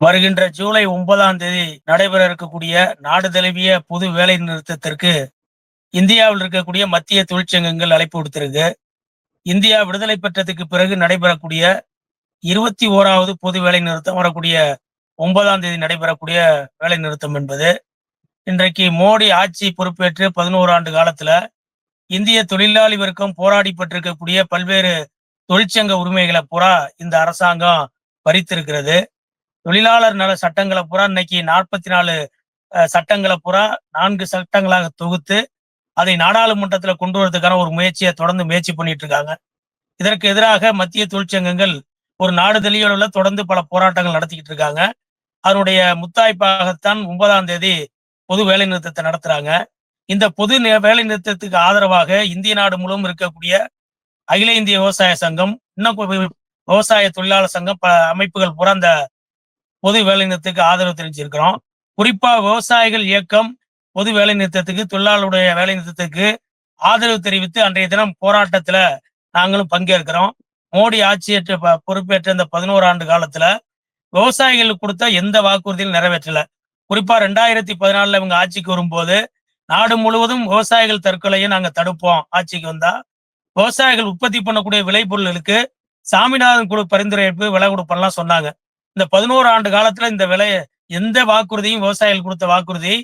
வருகின்ற ஜூலை ஒன்பதாம் தேதி நடைபெற இருக்கக்கூடிய நாடு தழுவிய பொது வேலை நிறுத்தத்திற்கு இந்தியாவில் இருக்கக்கூடிய மத்திய தொழிற்சங்கங்கள் அழைப்பு விடுத்திருக்கு. இந்தியா விடுதலை பெற்றதுக்கு பிறகு நடைபெறக்கூடிய இருபத்தி ஓராவது பொது வேலை நிறுத்தம் வரக்கூடிய ஒன்பதாம் தேதி நடைபெறக்கூடிய வேலை நிறுத்தம் என்பது. இன்றைக்கு மோடி ஆட்சி பொறுப்பேற்று பதினோரு ஆண்டு காலத்துல இந்திய தொழிலாளி வர்க்கம் போராடி பெற்றிருக்கக்கூடிய பல்வேறு தொழிற்சங்க உரிமைகளை புறா இந்த அரசாங்கம் பறித்திருக்கிறது. தொழிலாளர் நல சட்டங்களை பூரா இன்னைக்கு நாற்பத்தி நாலு சட்டங்களை பூரா நான்கு சட்டங்களாக தொகுத்து அதை நாடாளுமன்றத்தில் கொண்டு வரதுக்கான ஒரு முயற்சியை தொடர்ந்து முயற்சி பண்ணிட்டு இருக்காங்க. இதற்கு எதிராக மத்திய தொழிற்சங்கங்கள் ஒரு நாடு தெளிவுல தொடர்ந்து பல போராட்டங்கள் நடத்திக்கிட்டு இருக்காங்க. அதனுடைய முத்தாய்ப்பாகத்தான் ஒன்பதாம் தேதி பொது வேலை நிறுத்தத்தை நடத்துறாங்க. இந்த பொது நே- வேலை நிறுத்தத்துக்கு ஆதரவாக இந்திய நாடு முழுவதும் இருக்கக்கூடிய அகில இந்திய விவசாய சங்கம் இன்னும் விவசாய தொழிலாளர் சங்கம் பல அமைப்புகள் பூரா அந்த பொது வேலைநிறுத்தத்துக்கு ஆதரவு தெரிவிச்சிருக்கிறோம். குறிப்பா விவசாயிகள் இயக்கம் பொது வேலை நிறுத்தத்துக்கு தொழிலாளருடைய வேலை நிறுத்தத்துக்கு ஆதரவு தெரிவித்து அன்றைய தினம் போராட்டத்துல நாங்களும் பங்கேற்கிறோம். மோடி ஆட்சியேற்ற ப- பொறுப்பேற்ற இந்த பதினோரு ஆண்டு காலத்துல விவசாயிகளுக்கு கொடுத்த எந்த வாக்குறுதியும் நிறைவேற்றல. குறிப்பா ரெண்டாயிரத்தி பதினாலுல இவங்க ஆட்சிக்கு வரும்போது நாடு முழுவதும் விவசாயிகள் தற்கொலையை நாங்க தடுப்போம் ஆட்சிக்கு வந்தா. விவசாயிகள் உற்பத்தி பண்ணக்கூடிய விளைபொருள்களுக்கு சாமிநாதன் குழு பரிந்துரைப்பு விலை கொடுப்பெல்லாம் சொன்னாங்க. இந்த பதினோரு ஆண்டு காலத்துல இந்த விலை எந்த வாக்குறுதியும் விவசாயிகள் கொடுத்த வாக்குறுதி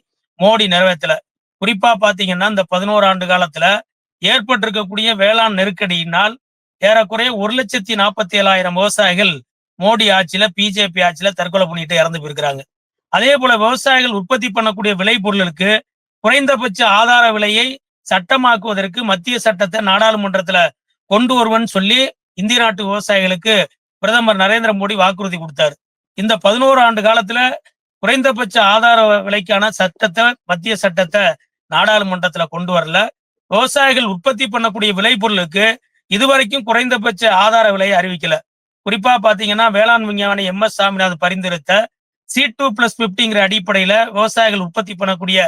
மோடி நிறைவேற்றல. குறிப்பா பாத்தீங்கன்னா இந்த பதினோரு ஆண்டு காலத்துல ஏற்பட்டிருக்கக்கூடிய வேளாண் நெருக்கடியினால் ஏறக்குறைய ஒரு லட்சத்தி நாற்பத்தி ஏழாயிரம் விவசாயிகள் மோடி ஆட்சியில பிஜேபி ஆட்சியில தற்கொலை பண்ணிட்டு இறந்து போயிருக்கிறாங்க. அதே போல விவசாயிகள் உற்பத்தி பண்ணக்கூடிய விளைபொருளுக்கு குறைந்தபட்ச ஆதார விலையை சட்டமாக்குவதற்கு மத்திய சட்டத்தை நாடாளுமன்றத்துல கொண்டு வருவன் சொல்லி இந்திய நாட்டு விவசாயிகளுக்கு பிரதமர் நரேந்திர மோடி வாக்குறுதி கொடுத்தாரு. இந்த பதினோரு ஆண்டு காலத்துல குறைந்தபட்ச ஆதார விலைக்கான சட்டத்தை மத்திய சட்டத்தை நாடாளுமன்றத்துல கொண்டு வரல. விவசாயிகள் உற்பத்தி பண்ணக்கூடிய விளைபொருளுக்கு இதுவரைக்கும் குறைந்தபட்ச ஆதார விலையை அறிவிக்கல. குறிப்பா பாத்தீங்கன்னா வேளாண் விஞ்ஞானி எம். எஸ். சாமிநாதன் பரிந்துரைத்த சி டூ பிளஸ் பிப்டிங்கிற அடிப்படையில விவசாயிகள் உற்பத்தி பண்ணக்கூடிய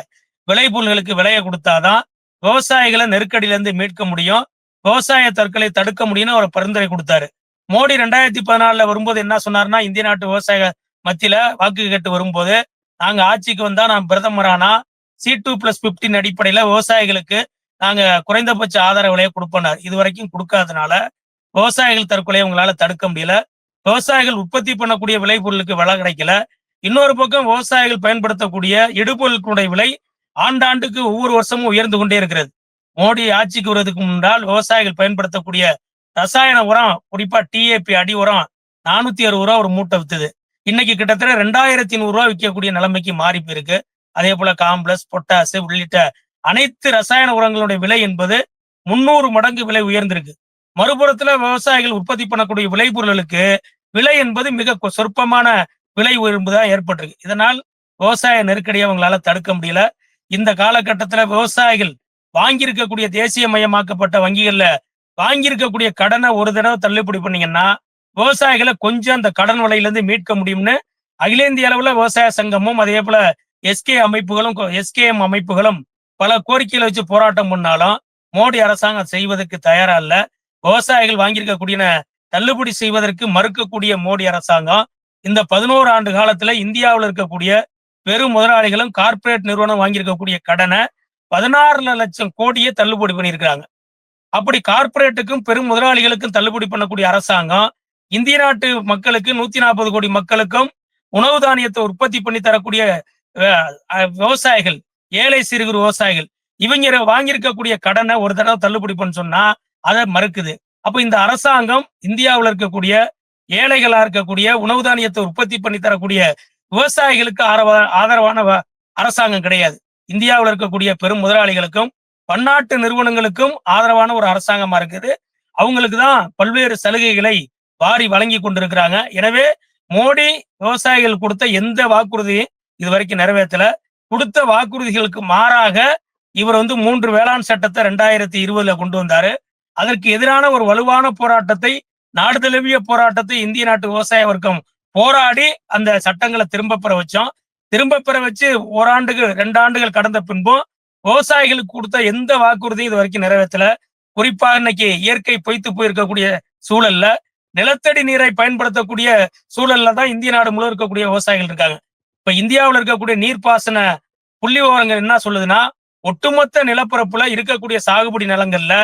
விளைபொருள்களுக்கு விலையை கொடுத்தாதான் விவசாயிகளை நெருக்கடியில இருந்து மீட்க முடியும். விவசாய தற்கொலை தடுக்க முடியும்னு அவர் பரிந்துரை கொடுத்தாரு. மோடி ரெண்டாயிரத்தி பதினாலுல வரும்போது என்ன சொன்னாருன்னா இந்திய நாட்டு விவசாய மத்தியில வாக்கு கேட்டு வரும்போது நாங்க ஆட்சிக்கு வந்தா நான் பிரதமரானா? சி டூ பிளஸ் பிப்டின் அடிப்படையில விவசாயிகளுக்கு நாங்க குறைந்தபட்ச ஆதார விலையை கொடுப்போனார் இது வரைக்கும் கொடுக்காதனால விவசாயிகள் தற்கொலையை உங்களால தடுக்க முடியல. விவசாயிகள் உற்பத்தி பண்ணக்கூடிய விளைபொருளுக்கு விலை கிடைக்கல. இன்னொரு பக்கம் விவசாயிகள் பயன்படுத்தக்கூடிய இடுபொருட்களுடைய விலை ஆண்டாண்டுக்கு ஒவ்வொரு வருஷமும் உயர்ந்து கொண்டே இருக்கிறது. மோடி ஆட்சிக்கு வருவதற்கு முன்னால் விவசாயிகள் பயன்படுத்தக்கூடிய ரசாயன உரம் குறிப்பா டிஏபி அடி உரம் நானூத்தி அறுபது ரூபா ஒரு மூட்டை வித்துது. இன்னைக்கு கிட்டத்தட்ட ரெண்டாயிரத்தி நூறு ரூபா விற்கக்கூடிய நிலைமைக்கு மாறி போயிருக்கு. அதே போல காம்ப்ளஸ் பொட்டாஸ் உள்ளிட்ட அனைத்து ரசாயன உரங்களுடைய விலை என்பது முன்னூறு மடங்கு விலை உயர்ந்திருக்கு. மறுபுறத்துல விவசாயிகள் உற்பத்தி பண்ணக்கூடிய விளைபொருளுக்கு விலை என்பது மிக சொற்பமான விலை உயர்வு ஏற்பட்டிருக்கு. இதனால் விவசாய நெருக்கடியை அவங்களால தடுக்க முடியல. இந்த காலகட்டத்துல விவசாயிகள் வாங்கியிருக்கக்கூடிய தேசிய மயமாக்கப்பட்ட வங்கிகள்ல வாங்கியிருக்கக்கூடிய கடனை ஒரு தடவை தள்ளுபடி பண்ணீங்கன்னா விவசாயிகளை கொஞ்சம் அந்த கடன் வலையிலேருந்து மீட்க முடியும்னு அகில இந்திய அளவுல விவசாய சங்கமும் அதே போல எஸ்கே அமைப்புகளும் எஸ்கேஎம் அமைப்புகளும் பல கோரிக்கைகளை வச்சு போராட்டம் பண்ணாலும் மோடி அரசாங்கம் செய்வதற்கு தயாரா இல்ல. விவசாயிகள் வாங்கியிருக்கக்கூடிய தள்ளுபடி செய்வதற்கு மறுக்கக்கூடிய மோடி அரசாங்கம் இந்த பதினோரு ஆண்டு காலத்துல இந்தியாவில் இருக்கக்கூடிய பெரும் முதலாளிகளும் கார்ப்பரேட் நிறுவனம் வாங்கியிருக்கக்கூடிய கடனை பதினாறு லட்சம் கோடியே தள்ளுபடி பண்ணியிருக்கிறாங்க. அப்படி கார்ப்பரேட்டுக்கும் பெரும் முதலாளிகளுக்கும் தள்ளுபடி பண்ணக்கூடிய அரசாங்கம் இந்திய நாட்டு மக்களுக்கு நூத்தி நாற்பது கோடி மக்களுக்கும் உணவு தானியத்தை உற்பத்தி பண்ணி தரக்கூடிய விவசாயிகள் ஏழை சிறுகுறு விவசாயிகள் இவங்க வாங்கியிருக்கக்கூடிய கடனை ஒரு தடவை தள்ளுபடி பண்ண சொன்னா அதை மறுக்குது. அப்ப இந்த அரசாங்கம் இந்தியாவில் இருக்கக்கூடிய ஏழைகளா இருக்கக்கூடிய உணவு தானியத்தை உற்பத்தி பண்ணி தரக்கூடிய விவசாயிகளுக்கு ஆதரவான வ- அரசாங்கம் கிடையாது. இந்தியாவில் இருக்கக்கூடிய பெரும் முதலாளிகளுக்கும் பன்னாட்டு நிறுவனங்களுக்கும் ஆதரவான ஒரு அரசாங்கமா இருக்குது. அவங்களுக்கு தான் பல்வேறு சலுகைகளை வாரி வழங்கி கொண்டிருக்கிறாங்க. எனவே மோடி விவசாயிகள் கொடுத்த எந்த வாக்குறுதியும் இது வரைக்கும் நிறைவேற்றல. கொடுத்த வாக்குறுதிகளுக்கு மாறாக இவர் வந்து மூன்று வேளாண் சட்டத்தை ரெண்டாயிரத்தி இருபதுல கொண்டு வந்தாரு. அதற்கு எதிரான ஒரு வலுவான போராட்டத்தை நாடு தழுவிய போராட்டத்தை இந்திய நாட்டு விவசாய வர்க்கம் போராடி அந்த சட்டங்களை திரும்ப பெற வச்சோம். திரும்ப பெற வச்சு ஓராண்டுக்கு ரெண்டு ஆண்டுகள் கடந்த பின்பும் விவசாயிகளுக்கு கொடுத்த எந்த வாக்குறுதியும் இது வரைக்கும் நிறைவேற்றல. குறிப்பா இன்னைக்கு இயற்கை பொய்த்து போயிருக்கக்கூடிய சூழல்ல நிலத்தடி நீரை பயன்படுத்தக்கூடிய சூழல்ல தான் இந்திய நாடு முழு இருக்கக்கூடிய விவசாயிகள் இருக்காங்க. இப்ப இந்தியாவில் இருக்கக்கூடிய நீர்ப்பாசன புள்ளி விவரங்கள் என்ன சொல்லுதுன்னா ஒட்டுமொத்த நிலப்பரப்புல இருக்கக்கூடிய சாகுபடி நிலங்கள்ல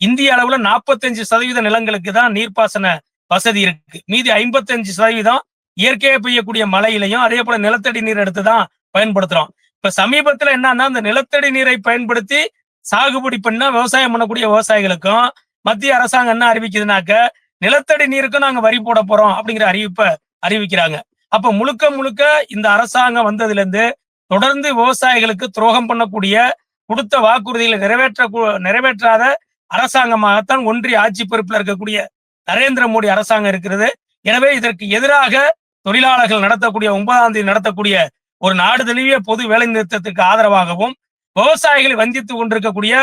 இந்திய அளவுல 45% சதவீத நிலங்களுக்கு தான் நீர்ப்பாசன வசதி இருக்கு. மீதி 55% சதவீதம் இயற்கையை பெய்யக்கூடிய மழையிலையும் அதே போல நிலத்தடி நீர் எடுத்து தான் பயன்படுத்துறோம். இப்ப சமீபத்துல என்னன்னா அந்த நிலத்தடி நீரை பயன்படுத்தி சாகுபடி பண்ண விவசாயம் பண்ணக்கூடிய விவசாயிகளுக்கும் மத்திய அரசாங்கம் என்ன அறிவிக்குதுனாக்க நிலத்தடி நீருக்கும் நாங்க வரி போட போறோம் அப்படிங்கிற அறிவிப்பை அறிவிக்கிறாங்க. அப்ப முழுக்க முழுக்க இந்த அரசாங்கம் வந்ததுல இருந்து தொடர்ந்து விவசாயிகளுக்கு துரோகம் பண்ணக்கூடிய கொடுத்த வாக்குறுதிகளை நிறைவேற்ற நிறைவேற்றாத அரசாங்கமாகத்தான் ஒன்றிய ஆட்சி பொறுப்பில் இருக்கக்கூடிய நரேந்திர மோடி அரசாங்கம் இருக்கிறது. எனவே இதற்கு எதிராக தொழிலாளர்கள் நடத்தக்கூடிய ஒன்பதாம் தேதி நடத்தக்கூடிய ஒரு நாடு தழுவிய பொது வேலை நிறுத்தத்துக்கு ஆதரவாகவும் விவசாயிகளை வஞ்சித்துக் கொண்டிருக்கக்கூடிய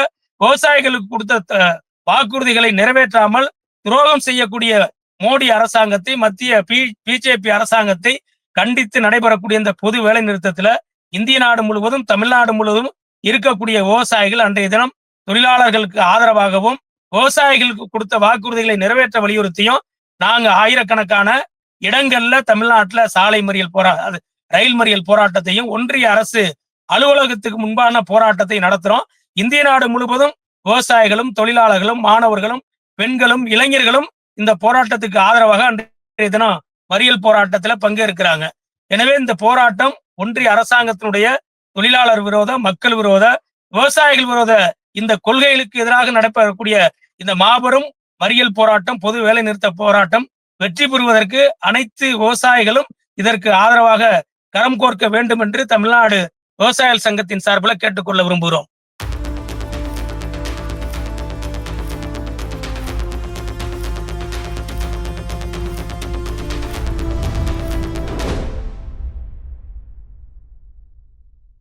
விவசாயிகளுக்கு கொடுத்த த- வாக்குறுதிகளை நிறைவேற்றாமல் துரோகம் செய்யக்கூடிய மோடி அரசாங்கத்தை மத்திய பிஜேபி அரசாங்கத்தை கண்டித்து நடைபெறக்கூடிய இந்த பொது வேலை நிறுத்தத்துல இந்திய நாடு முழுவதும் தமிழ்நாடு முழுவதும் இருக்கக்கூடிய விவசாயிகள் அன்றைய தினம் தொழிலாளர்களுக்கு ஆதரவாகவும் விவசாயிகளுக்கு கொடுத்த வாக்குறுதிகளை நிறைவேற்ற வலியுறுத்தியும் நாங்க ஆயிரக்கணக்கான இடங்கள்ல தமிழ்நாட்டுல சாலை மறியல் போரா ரயில் மறியல் போராட்டத்தையும் ஒன்றிய அரசு அலுவலகத்துக்கு முன்பான போராட்டத்தை நடத்துறோம். இந்திய நாடு முழுவதும் விவசாயிகளும் தொழிலாளர்களும் மாணவர்களும் பெண்களும் இளைஞர்களும் இந்த போராட்டத்துக்கு ஆதரவாக அன்றைய தினம் மறியல் போராட்டத்துல பங்கேற்கிறாங்க. எனவே இந்த போராட்டம் ஒன்றிய அரசாங்கத்தினுடைய தொழிலாளர் விரோத மக்கள் விரோத விவசாயிகள் விரோத இந்த கொள்கைகளுக்கு எதிராக நடைபெறக்கூடிய இந்த மாபெரும் மறியல் போராட்டம் பொது வேலை நிறுத்த போராட்டம் வெற்றி பெறுவதற்கு அனைத்து விவசாயிகளும் இதற்கு ஆதரவாக கரம் கோர்க்க வேண்டும் என்று தமிழ்நாடு விவசாய சங்கத்தின் சார்பில் கேட்டுக்கொள்ள விரும்புகிறோம்.